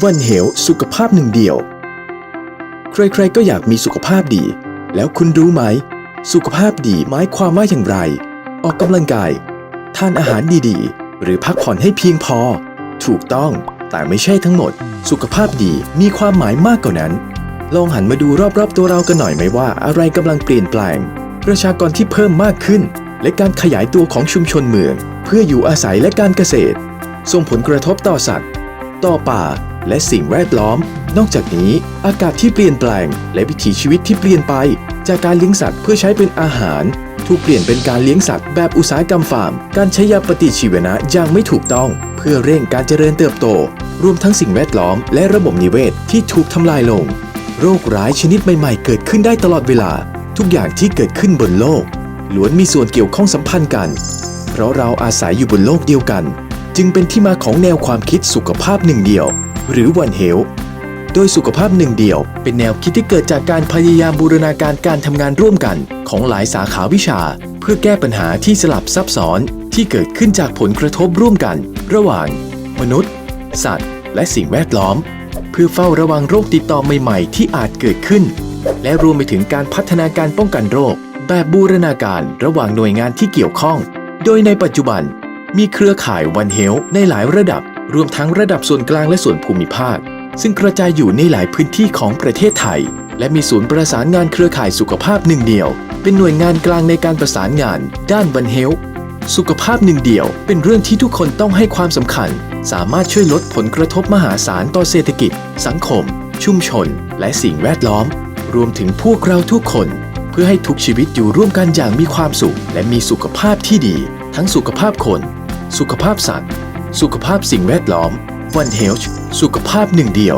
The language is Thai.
วันเหวสุขภาพหนึ่งเดียว ใครๆก็อยากมีสุขภาพดี แล้วคุณรู้ไหม สุขภาพดีหมายความว่าอย่างไร ออกกำลังกาย ทานอาหารดีๆ หรือพักผ่อนให้เพียงพอ ถูกต้องแต่ไม่ใช่ทั้งหมด สุขภาพดีมีความหมายมากกว่านั้น ลองหันมาดูรอบๆตัวเรากันหน่อยไหมว่า อะไรกำลังเปลี่ยนแปลง ประชากรที่เพิ่มมากขึ้น และการขยายตัวของชุมชนเมือง เพื่ออยู่อาศัยและการเกษตร ส่งผลกระทบต่อสัตว์ ต่อป่า และสิ่งแวดล้อม นอกจากนี้ อากาศที่เปลี่ยนแปลง และวิถีชีวิตที่เปลี่ยนไป จากการเลี้ยงสัตว์เพื่อใช้เป็นอาหาร ถูกเปลี่ยนเป็นการเลี้ยงสัตว์แบบอุตสาหกรรมฟาร์ม การใช้ยาปฏิชีวนะอย่างไม่ถูกต้อง เพื่อเร่งการเจริญเติบโต รวมทั้งสิ่งแวดล้อม และระบบนิเวศที่ถูกทำลายลง โรคร้ายชนิดใหม่ๆ เกิดขึ้นได้ตลอดเวลา ทุกอย่างที่เกิดขึ้นบนโลกล้วนมีส่วนเกี่ยวข้องสัมพันธ์กัน เพราะเราอาศัยอยู่บนโลกเดียวกัน จึงเป็นที่มาของแนวความคิดสุขภาพหนึ่งเดียว หรือวันเฮลโดยสุขภาพหนึ่งเดียว เป็นแนวคิดที่เกิดจากการพยายามบูรณาการการทำงานร่วมกันของหลายสาขาวิชา เพื่อแก้ปัญหาที่สลับซับซ้อนที่เกิดขึ้นจากผลกระทบร่วมกัน ระหว่าง มนุษย์ สัตว์ และสิ่งแวดล้อม เพื่อเฝ้าระวังโรคติดต่อใหม่ๆ ที่อาจเกิดขึ้น และรวมไปถึงการพัฒนาการป้องกันโรค แบบบูรณาการระหว่างหน่วยงานที่เกี่ยวข้อง โดยในปัจจุบัน มีเครือข่ายวันเฮลในหลายระดับ รวมทั้งระดับส่วนกลางและส่วนภูมิภาค ซึ่งกระจายอยู่ในหลายพื้นที่ของประเทศไทย และมีศูนย์ประสานงานเครือข่ายสุขภาพหนึ่งเดียว เป็นหน่วยงานกลางในการประสานงาน ด้านวันเฮลสุขภาพหนึ่งเดียว เป็นเรื่องที่ทุกคนต้องให้ความสำคัญ สามารถช่วยลดผลกระทบมหาศาลต่อเศรษฐกิจ สังคม ชุมชน และสิ่งแวดล้อม รวมถึงพวกเราทุกคน เพื่อให้ทุกชีวิตอยู่ร่วมกันอย่างมีความสุข และมีสุขภาพที่ดี ทั้งสุขภาพคน สุขภาพสัตว์ สุขภาพสิ่งแวดล้อม One Health สุขภาพหนึ่งเดียว